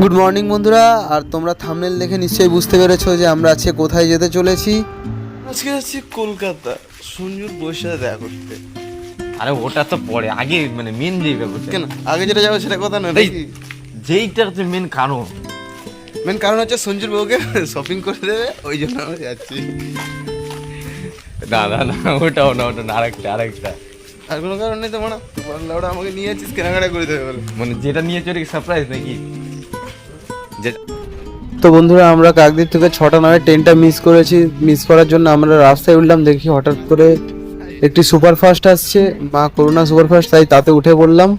Good morning বন্ধুরা। আর তোমরা thumbnail দেখে নিশ্চয়ই বুঝতে পেরেছ যে আমরা আজকে কোথায় যেতে চলেছি। আজকে যাচ্ছি কলকাতা সঞ্জুর বসে দেখা করতে। আরে ওটা তো পরে। আগে মানে মেন যে ব্যাপারটা। কেন? আগে যেটা যাব সেটা কথা না যেইটা হচ্ছে মেন কারণ। মেন কারণ হচ্ছে সঞ্জুর বউকে শপিং করে দেবে ওই জন্য আমরা যাচ্ছি। না না না ওটাও না ওটা না আরেকটা আরেকটা। আর কোনো কারণ নেই তো মানা। ওটা আমাকে নিয়ে যাচ্ছিস কেনাকাটা করে দেবে বলে। মানে যেটা নিয়ে চলে সারপ্রাইজ নাকি? তো বন্ধুরা, আমরা কাকদ্বীপ থেকে ছটা নয় ট্রেনটা মিস করেছি। মিস করার জন্য আমরা রাস্তায় উঠলাম, দেখি হঠাৎ করে একটি সুপারফাস্ট আসছে। মা করোনা সুপারফাস্ট তাই তাতে উঠে পড়লাম।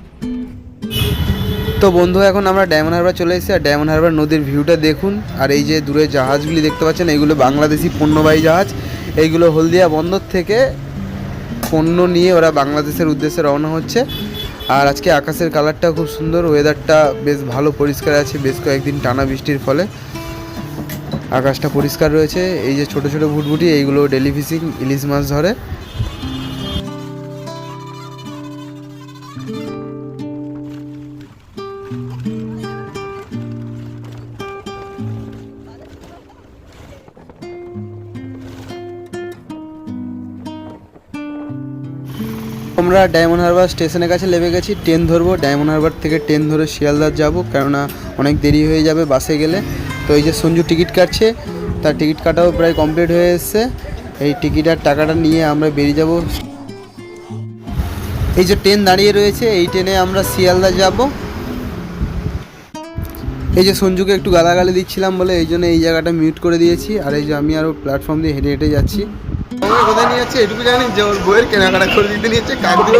তো বন্ধু, এখন আমরা ডায়মন্ড হারবার চলে এসেছি। আর ডায়মন্ড হারবার নদীর ভিউটা দেখুন। আর এই যে দূরে জাহাজগুলি দেখতে পাচ্ছেন, এইগুলো বাংলাদেশি পণ্যবাহী জাহাজ। এইগুলো হলদিয়া বন্দর থেকে পণ্য নিয়ে ওরা বাংলাদেশের উদ্দেশ্যে রওনা হচ্ছে। আর আজকে আকাশের কালারটা খুব সুন্দর ওয়েদারটা বেশ ভালো, পরিষ্কার আছে, বেশ কয়েকদিন টানা বৃষ্টির ফলে। আকাশটা পরিষ্কার রয়েছে, এই যে ছোট ছোট ভুটভুটি, এইগুলো ডেলি ফিশিং ইলিশ মাছ ধরে। আমরা ডায়মন্ড হারবার স্টেশনের কাছে নেমে গেছি ট্রেন ধরবো ডায়মন্ড হারবার থেকে ট্রেন ধরে শিয়ালদার যাব, কেননা অনেক দেরি হয়ে যাবে বাসে গেলে। তো এই যে সঞ্জু টিকিট কাটছে, তার টিকিট কাটাও প্রায় কমপ্লিট হয়ে এসছে। এই টিকিট আর টাকাটা নিয়ে আমরা বেরিয়ে যাব। এই যে ট্রেন দাঁড়িয়ে রয়েছে, এই ট্রেনে আমরা শিয়ালদা যাব। এই যে সঞ্জুকে একটু গালাগালি দিচ্ছিলাম বলে, এই জন্য এই জায়গাটা মিউট করে দিয়েছি। আর এই যে আমি আরও প্ল্যাটফর্ম দিয়ে হেঁটে হেঁটে যাচ্ছি। আমাকে কোথায় নিয়ে যাচ্ছে এটুকু জানি যে ওর বইয়ের কেনাকাটা করে দিতে নিয়েছে যাচ্ছে, কাক দিবে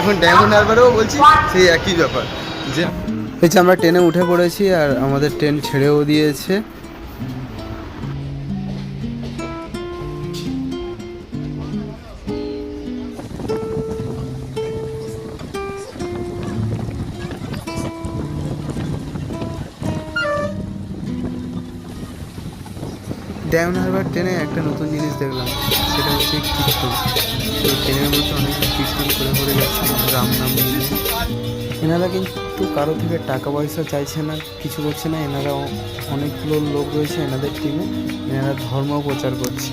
এখন ডায়মন্ড হারবারেও বলছি, সেই একই ব্যাপার। যে আমরা ট্রেনে উঠে পড়েছি আর আমাদের ট্রেন ছেড়েও দিয়েছে। ডায়মন্ড হারবার ট্রেনে একটা নতুন জিনিস দেখলাম, সেটা হচ্ছে কীর্তন তো ট্রেনের মধ্যে অনেক কীর্তন করে করে যাচ্ছে, রাম নাম নিয়ে। এনারা কিন্তু কারও থেকে টাকা পয়সা চাইছে না, কিছু করছে না, এনারা অনেকগুলো লোক রয়েছে এনাদের টিমে এনারা ধর্ম প্রচার করছে।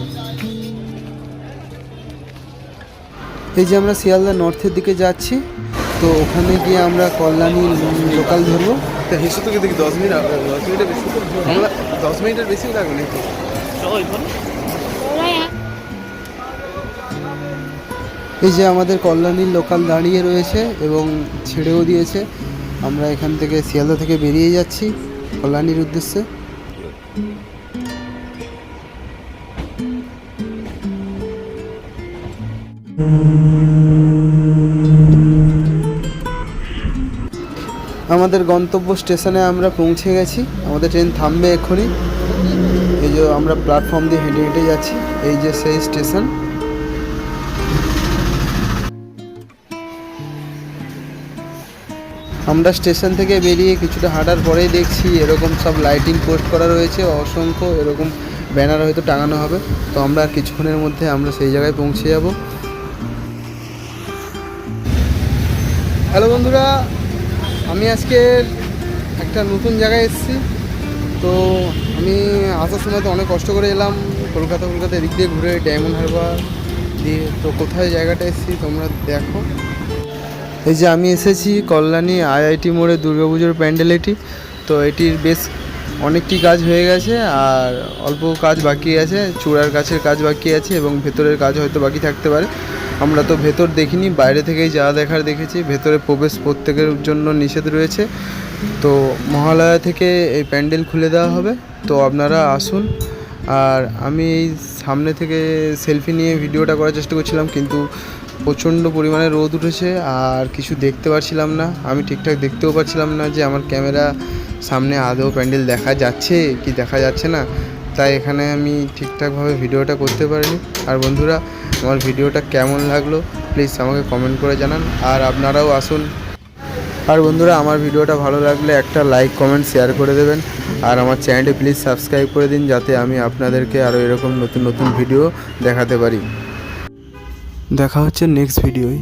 এই যে আমরা শিয়ালদা নর্থের দিকে যাচ্ছি তো ওখানে গিয়ে আমরা কল্যাণী লোকাল ধরবো। তা হেসে তোকে দেখি দশ মিনিট দশ মিনিটের বেশি আমরা দশ মিনিটের বেশিও লাগবে নাকি? এই যে আমাদের কল্যাণীর লোকাল দাঁড়িয়ে রয়েছে এবং ছেড়েও দিয়েছে। আমরা এখান থেকে শিয়ালদা থেকে বেরিয়ে যাচ্ছি কল্যাণীর উদ্দেশ্যে। আমাদের গন্তব্য স্টেশনে আমরা পৌঁছে গেছি। আমাদের ট্রেন থামবে এক্ষুনি। এই যে আমরা প্ল্যাটফর্ম দিয়ে হেঁটে হেঁটে যাচ্ছি, এই যে সেই স্টেশন। আমরা স্টেশন থেকে বেরিয়ে কিছুটা হাঁটার পরেই দেখছি এরকম সব লাইটিং পোস্ট করা রয়েছে, অসংখ্য এরকম ব্যানার হয়তো টাঙানো হবে। তো আমরা কিছুক্ষণের মধ্যে আমরা সেই জায়গায় পৌঁছে যাব। হ্যালো বন্ধুরা আমি আজকে একটা নতুন জায়গায় এসেছি। তো আমি আসার সময় তো অনেক কষ্ট করে এলাম। কলকাতা কলকাতা এদিক দিয়ে ঘুরে ডায়মন্ড হারবার দিয়ে তো কোথায় জায়গাটা এসেছি তোমরা দেখো। এই যে আমি এসেছি কল্যাণী আইআইটি মোড়ে দুর্গাপুজোর প্যান্ডেল এটি। তো এটির বেশ অনেকটি কাজ হয়ে গেছে, আর অল্প কাজ বাকি আছে, চূড়ার কাছের কাজ বাকি আছে এবং ভেতরের কাজ হয়তো বাকি থাকতে পারে। আমরা তো ভেতর দেখিনি, বাইরে থেকেই যা দেখার দেখেছি, ভেতরে প্রবেশ প্রত্যেকের জন্য নিষেধ রয়েছে। তো মহালয়া থেকে এই প্যান্ডেল খুলে দেওয়া হবে, তো আপনারা আসুন। আর আমি এই সামনে থেকে সেলফি নিয়ে ভিডিওটা করার চেষ্টা করছিলাম, কিন্তু প্রচণ্ড পরিমাণে রোদ উঠেছে আর কিছু দেখতে পারছিলাম না। আমি ঠিকঠাক দেখতেও পারছিলাম না যে আমার ক্যামেরা সামনে আদৌ প্যান্ডেল দেখা যাচ্ছে কি দেখা যাচ্ছে না। তাই এখানে আমি ঠিকঠাকভাবে ভিডিওটা করতে পারিনি। আর বন্ধুরা, আমার ভিডিওটা কেমন লাগল প্লিজ আমাকে কমেন্ট করে জানান। আর আপনারাও আসুন। আর বন্ধুরা, আমার ভিডিওটা ভালো লাগলে একটা লাইক, কমেন্ট, শেয়ার করে দেবেন। আর আমার চ্যানেলটি প্লিজ সাবস্ক্রাইব করে দিন যাতে আমি আপনাদেরকে আরও এরকম নতুন নতুন ভিডিও দেখাতে পারি। দেখা হচ্ছে নেক্সট ভিডিওয়